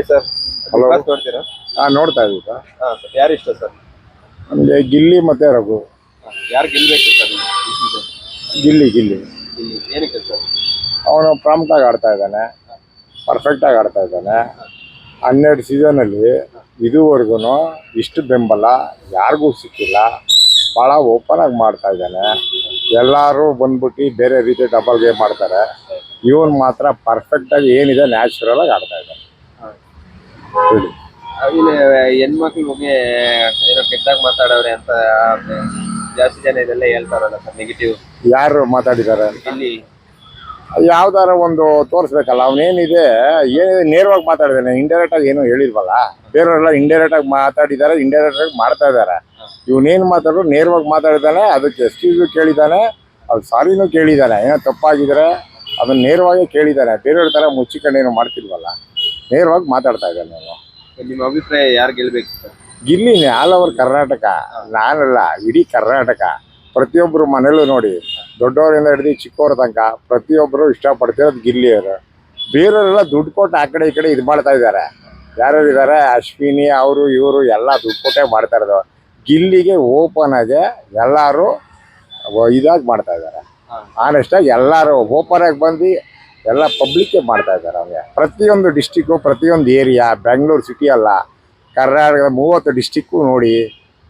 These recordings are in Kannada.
Hi sir Hello. ಬಸ್ ನೋಡ್ತೀರಾ? ಹಾ ನೋಡ್ತಾ ಇದ್ದೀವಿ ಸರ್. ಹಾ ಸರ್ ಯಾರು ಇಷ್ಟ ಸರ್ ನಮಗೆ ಗಿಲ್ಲಿ ಮತ್ತೆ ರಘು. ಯಾರು ಗೆಲ್ಲಬೇಕು ಸರ್ ಈ season? ಗಿಲ್ಲಿ. ಗಿಲ್ಲಿ. ಇಲ್ಲಿ ಏನಕ್ಕೆ ಸರ್ ಅವನು ಪ್ರಾಂಪ್ಟಾಗಿ ಆಡ್ತಾ ಇದ್ದಾನೆ. ಪರ್ಫೆಕ್ಟಾಗಿ ಆಡ್ತಾ ಇದ್ದಾನೆ. ಹನ್ನೆರಡು ಸೀಸನಲ್ಲಿ ಇದುವರೆಗೂ ಇಷ್ಟು ಬೆಂಬಲ ಯಾರಿಗೂ ಸಿಕ್ಕಿಲ್ಲ. ಭಾಳ ಓಪನ್ ಆಗಿ ಮಾಡ್ತಾ ಇದ್ದಾನೆ. ಎಲ್ಲರೂ ಬಂದ್ಬಿಟ್ಟು ಬೇರೆ ರೀತಿ ಡಬಲ್ ಗೇಮ್ ಮಾಡ್ತಾರೆ. ಇವನು ಮಾತ್ರ ಪರ್ಫೆಕ್ಟಾಗಿ ಏನಿದೆ ನ್ಯಾಚುರಲ್ ಆಗಿ ಆಡ್ತಾ ಇದ್ದಾನೆ. ಇಲ್ಲಿ ಹೆಣ್ಮಕ್ಳಿಗೆ ಹೋಗಿ ಏನೋ ಕೆಟ್ಟಾಗಿ ಮಾತಾಡವ್ರೆ ಅಂತ ಜಾಸ್ತಿ ಜನ ಇದೆಲ್ಲ ಹೇಳ್ತಾರಲ್ಲ ಸರ್ ನೆಗೆಟಿವ್ ಯಾರು ಮಾತಾಡಿದ್ದಾರೆ? ಇಲ್ಲಿ. ಯಾವ್ದಾರ ಒಂದು ತೋರಿಸ್ಬೇಕಲ್ಲ ಅವನೇನಿದೆ ಏನಿದೆ ನೇರವಾಗಿ ಮಾತಾಡಿದಾನೆ ಇಂಡೈರೆಕ್ಟ್ ಆಗಿ ಏನೋ ಹೇಳಿಲ್ವಲ್ಲ ಬೇರೆಯವರೆಲ್ಲ ಇಂಡೈರೆಕ್ಟ್ ಆಗಿ ಮಾತಾಡಿದ್ದಾರೆ ಇಂಡೈರೆಕ್ಟ್ ಆಗಿ ಮಾಡ್ತಾ ಇದ್ದಾರೆ. ಇವನೇನು ಮಾತಾಡೋ ನೇರವಾಗಿ ಮಾತಾಡಿದಾನೆ ಅದಕ್ಕೆ ಎಕ್ಸ್ಕ್ಯೂಸು ಕೇಳಿದ್ದಾನೆ ಅದು ಸಾರಿನೂ ಕೇಳಿದ್ದಾನೆ ಏನೋ ತಪ್ಪಾಗಿದ್ರೆ ಅದನ್ನ ನೇರವಾಗಿ ಕೇಳಿದ್ದಾನೆ. ಬೇರೆಯವ್ರ ಥರ ಮುಚ್ಚಿಕೊಂಡೇನು ಮಾಡ್ತಿಲ್ವಲ್ಲ ನೇರವಾಗಿ ಮಾತಾಡ್ತಾ ಇದ್ದಾನೆ ಅವನು. ನಿಮ್ಮ ಅಭಿಪ್ರಾಯ ಯಾರು ಗೆಲ್ಬೇಕು ಸರ್? ಗಿಲ್ಲಿನೇ ಆಲ್ ಓವರ್ ಕರ್ನಾಟಕ ನಾನಲ್ಲ ಇಡೀ ಕರ್ನಾಟಕ. ಪ್ರತಿಯೊಬ್ಬರು ಮನೇಲೂ ನೋಡಿ ದೊಡ್ಡವರಿಂದ ಹಿಡಿದು ಚಿಕ್ಕವ್ರ ತನಕ ಪ್ರತಿಯೊಬ್ಬರು ಇಷ್ಟಪಡ್ತಿರೋದು ಗಿಲ್ಲಿಯವರು ಬೇರೆಯವರೆಲ್ಲ ದುಡ್ಡು ಕೊಟ್ಟು ಆ ಕಡೆ ಈ ಕಡೆ ಇದು ಮಾಡ್ತಾ ಇದ್ದಾರೆ. ಯಾರ್ಯಾರು ಇದ್ದಾರೆ ಅಶ್ವಿನಿ ಅವರು ಇವರು ಎಲ್ಲ ದುಡ್ಡು ಕೊಟ್ಟೆ ಮಾಡ್ತಾ ಇರೋದು. ಗಿಲ್ಲಿಗೆ ಓಪನ್ ಆಗಿ ಎಲ್ಲರೂ ಇದಾಗಿ ಮಾಡ್ತಾ ಇದ್ದಾರೆ. ಆನೆಸ್ಟಾಗಿ ಎಲ್ಲರೂ ಓಪನ್ ಆಗಿ ಬಂದು ಎಲ್ಲ ಪಬ್ಲಿಕ್ಕೇ ಮಾಡ್ತಾ ಇದ್ದಾರೆ ಅವ್ರಿಗೆ ಪ್ರತಿಯೊಂದು ಡಿಸ್ಟಿಕ್ಕು ಪ್ರತಿಯೊಂದು ಏರಿಯಾ ಬೆಂಗಳೂರು ಸಿಟಿ ಅಲ್ಲ, ಕರ್ನಾಟಕದ ಮೂವತ್ತು ಡಿಸ್ಟಿಕ್ಕು ನೋಡಿ,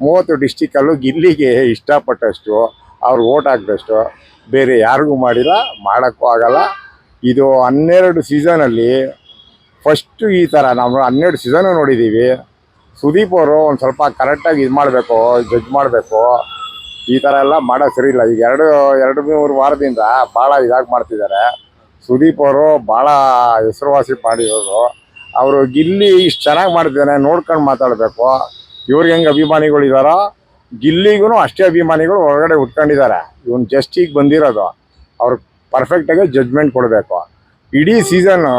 ಮೂವತ್ತು ಡಿಸ್ಟಿಕ್ಕಲ್ಲೂ ಗಿಲ್ಲಿಗೆ ಇಷ್ಟಪಟ್ಟಷ್ಟು, ಅವ್ರು ಓಟ್ ಹಾಕಿದಷ್ಟು ಬೇರೆ ಯಾರಿಗೂ ಮಾಡಿಲ್ಲ, ಮಾಡೋಕ್ಕೂ ಆಗಲ್ಲ. ಇದು ಹನ್ನೆರಡು ಸೀಸನಲ್ಲಿ ಫಸ್ಟು ಈ ಥರ ನಾವು ಹನ್ನೆರಡು ಸೀಸನು ನೋಡಿದ್ದೀವಿ ಸುದೀಪ್ ಅವರು ಒಂದು ಸ್ವಲ್ಪ ಕರೆಕ್ಟಾಗಿ ಇದು ಮಾಡಬೇಕು ಜಡ್ಜ್ ಮಾಡಬೇಕು. ಈ ಥರ ಎಲ್ಲ ಮಾಡೋದು ಸರಿ ಇಲ್ಲ. ಈಗ ಎರಡು ಎರಡು, ಮೂರು ವಾರದಿಂದ ಭಾಳ ಇದಾಗಿ ಮಾಡ್ತಿದ್ದಾರೆ. ಸುದೀಪ್ ಅವರು ಭಾಳ ಹೆಸರುವಾಸಿ ಮಾಡಿರೋರು ಅವರು ಗಿಲ್ಲಿ ಇಷ್ಟು ಚೆನ್ನಾಗಿ ಮಾಡ್ತಿದ್ದಾನೆ ನೋಡ್ಕೊಂಡು ಮಾತಾಡಬೇಕು. ಇವ್ರಿಗೆ ಹೆಂಗೆ ಅಭಿಮಾನಿಗಳಿದಾರೋ ಗಿಲ್ಲಿಗೂ ಅಷ್ಟೇ ಅಭಿಮಾನಿಗಳು ಹೊರಗಡೆ ಉಟ್ಕೊಂಡಿದ್ದಾರೆ ಇವನು ಜಸ್ಟ್ ಈಗ ಬಂದಿರೋದು. ಅವ್ರು ಪರ್ಫೆಕ್ಟಾಗಿ ಜಡ್ಜ್ಮೆಂಟ್ ಕೊಡಬೇಕು. ಇಡೀ ಸೀಸನ್ನು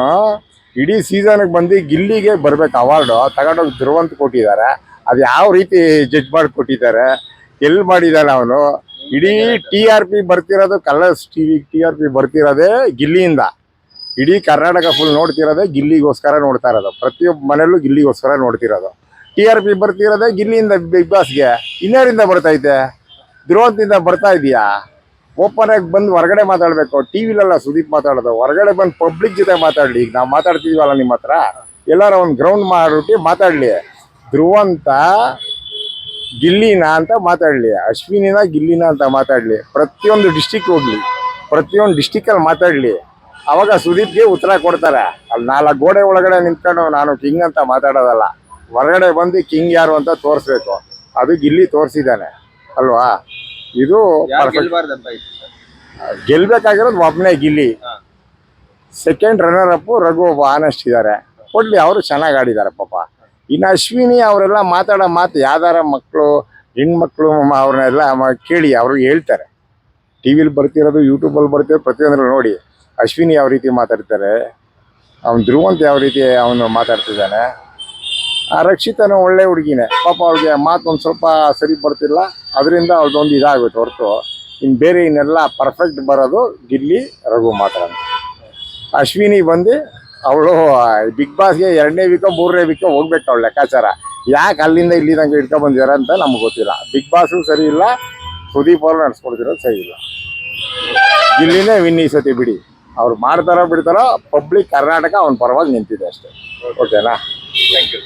ಇಡೀ ಸೀಸನ್ಗೆ ಬಂದು ಗಿಲ್ಲಿಗೆ ಬರಬೇಕು ಅವಾರ್ಡು ತಗೊಂಡೋಗಿ ಧ್ರುವಂತ ಕೊಟ್ಟಿದ್ದಾರೆ. ಅದು ಯಾವ ರೀತಿ ಜಡ್ಜ್ ಮಾಡಿ ಕೊಟ್ಟಿದ್ದಾರೆ ಎಲ್ಲಿ ಮಾಡಿದ್ದಾನೆ ಅವನು? ಇಡೀ T R P ಬರ್ತಿರೋದು Colors TV T R P ಬರ್ತಿರೋದೇ ಗಿಲ್ಲಿಯಿಂದ. ಇಡೀ ಕರ್ನಾಟಕ ಫುಲ್ ನೋಡ್ತಿರೋದೇ ಗಿಲ್ಲಿಗೋಸ್ಕರ ನೋಡ್ತಾ ಇರೋದು ಪ್ರತಿಯೊಬ್ಬ ಮನೆಯಲ್ಲೂ ಗಿಲ್ಲಿಗೋಸ್ಕರ ನೋಡ್ತಿರೋದು. ಟಿ ಆರ್ ಪಿ ಬರ್ತಿರೋದೇ ಗಿಲ್ಲಿಯಿಂದ ಬಿಗ್ ಬಾಸ್ಗೆ ಇನ್ಯಾರಿಂದ ಬರ್ತೈತೆ ಧ್ರುವಂತಿಂದ ಬರ್ತಾ ಇದೆಯಾ ಓಪನ್ ಆಗಿ ಬಂದು ಹೊರಗಡೆ ಮಾತಾಡಬೇಕು. ಟಿ ವಿಲೆಲ್ಲ ಸುದೀಪ್ ಮಾತಾಡೋದು. ಹೊರಗಡೆ ಬಂದು ಪಬ್ಲಿಕ್ ಜೊತೆ ಮಾತಾಡಲಿ. ಈಗ ನಾವು ಮಾತಾಡ್ತಿದ್ವಲ್ಲ ನಿಮ್ಮ ಹತ್ರ ಎಲ್ಲರೂ ಒಂದು ಗ್ರೌಂಡ್ ಮಾಡಿಬಿಟ್ಟು ಮಾತಾಡಲಿ. ಧ್ರುವಂತ ಗಿಲ್ಲಿನ ಅಂತ ಮಾತಾಡಲಿ. ಅಶ್ವಿನಿನ ಗಿಲ್ಲಿನ ಅಂತ ಮಾತಾಡಲಿ. ಪ್ರತಿಯೊಂದು ಡಿಸ್ಟಿಕ್ ಹೋಗ್ಲಿ. ಪ್ರತಿಯೊಂದು ಡಿಸ್ಟಿಕಲ್ಲಿ ಮಾತಾಡಲಿ. ಅವಾಗ ಸುದೀಪ್ಗೆ ಉತ್ತರ ಕೊಡ್ತಾರೆ. ಅಲ್ಲಿ ನಾಲ್ಕು ಗೋಡೆ ಒಳಗಡೆ ನಿಂತ್ಕೊಂಡು ನಾನು ಕಿಂಗ್ ಅಂತ ಮಾತಾಡೋದಲ್ಲ. ಹೊರಗಡೆ ಬಂದು ಕಿಂಗ್ ಯಾರು ಅಂತ ತೋರಿಸ್ಬೇಕು. ಅದು ಗಿಲ್ಲಿ ತೋರಿಸಿದ್ದಾನೆ. ಅಲ್ವಾ? ಇದು ಗೆಲ್ಬೇಕಾಗಿರೋದು ಒಬ್ಬನೇ Gilli. Second runner up Raghu ಒಬ್ಬ ಆನೆಸ್ಟ್ ಇದ್ದಾರೆ ಕೊಡ್ಲಿ ಅವರು ಚೆನ್ನಾಗಿ ಆಡಿದ್ದಾರೆ ಪಾಪ. ಇನ್ನು ಅಶ್ವಿನಿ ಅವರೆಲ್ಲ ಮಾತಾಡೋ ಮಾತು ಯಾವ್ದಾರ ಮಕ್ಕಳು ಹೆಣ್ಮಕ್ಳು ಅವ್ರನ್ನೆಲ್ಲ ಕೇಳಿ ಅವರು ಹೇಳ್ತಾರೆ. ಟಿ ವಿಲಿ ಬರ್ತಿರೋದು, ಯೂಟ್ಯೂಬಲ್ಲಿ ಬರ್ತಿರೋದು, ಪ್ರತಿಯೊಂದ್ರಲ್ಲಿ ನೋಡಿ. ಅಶ್ವಿನಿ ಯಾವ ರೀತಿ ಮಾತಾಡ್ತಾರೆ, ಅವ್ನು ಧ್ರುವಂತ ಯಾವ ರೀತಿ ಅವನು ಮಾತಾಡ್ತಿದ್ದಾನೆ. ಆ ರಕ್ಷಿತನು ಒಳ್ಳೆ ಹುಡುಗಿನೇ. ಪಾಪ ಅವ್ಳಿಗೆ ಮಾತು ಒಂದು ಸ್ವಲ್ಪ ಸರಿ ಬರ್ತಿಲ್ಲ. ಅದರಿಂದ ಅವ್ರದ್ದೊಂದು ಇದಾಗುತ್ತೆ ಹೊರತು. ಇನ್ನು ಬೇರೆ ಇನ್ನೆಲ್ಲ ಪರ್ಫೆಕ್ಟ್ ಬರೋದು ಗಿಲ್ಲಿ, ರಘು ಮಾತ್ರ. ಅಶ್ವಿನಿ ಬಂದು ಅವಳು ಬಿಗ್ ಬಾಸ್ಗೆ ಎರಡನೇ ವೀಕೋ ಮೂರನೇ ವೀಕೋ ಹೋಗ್ಬೇಕು ಅವಳು ಲೆಕ್ಕಾಚಾರ. ಯಾಕೆ ಅಲ್ಲಿಂದ ಇಲ್ಲಿ ಇಟ್ಕೊಂಡು ಬಂದಿದ್ದಾರೆ ಅಂತ ನಮ್ಗೆ ಗೊತ್ತಿಲ್ಲ. ಬಿಗ್ ಬಾಸು ಸರಿ ಇಲ್ಲ, ಸುದೀಪ್ ಅವರು ನಡೆಸ್ಕೊಡ್ತಿರೋದು ಸರಿ ಇಲ್ಲ. ಇಲ್ಲಿನೇ ವಿನ್ ಈ ಸತಿ ಬಿಡಿ. ಅವ್ರು ಮಾಡ್ತಾರೋ ಬಿಡ್ತಾರೋ ಪಬ್ಲಿಕ್ ಕರ್ನಾಟಕ ಅವ್ನ ಪರವಾಗಿ ನಿಂತಿದೆ ಅಷ್ಟೇ. ಓಕೆನಾ ಥ್ಯಾಂಕ್ ಯು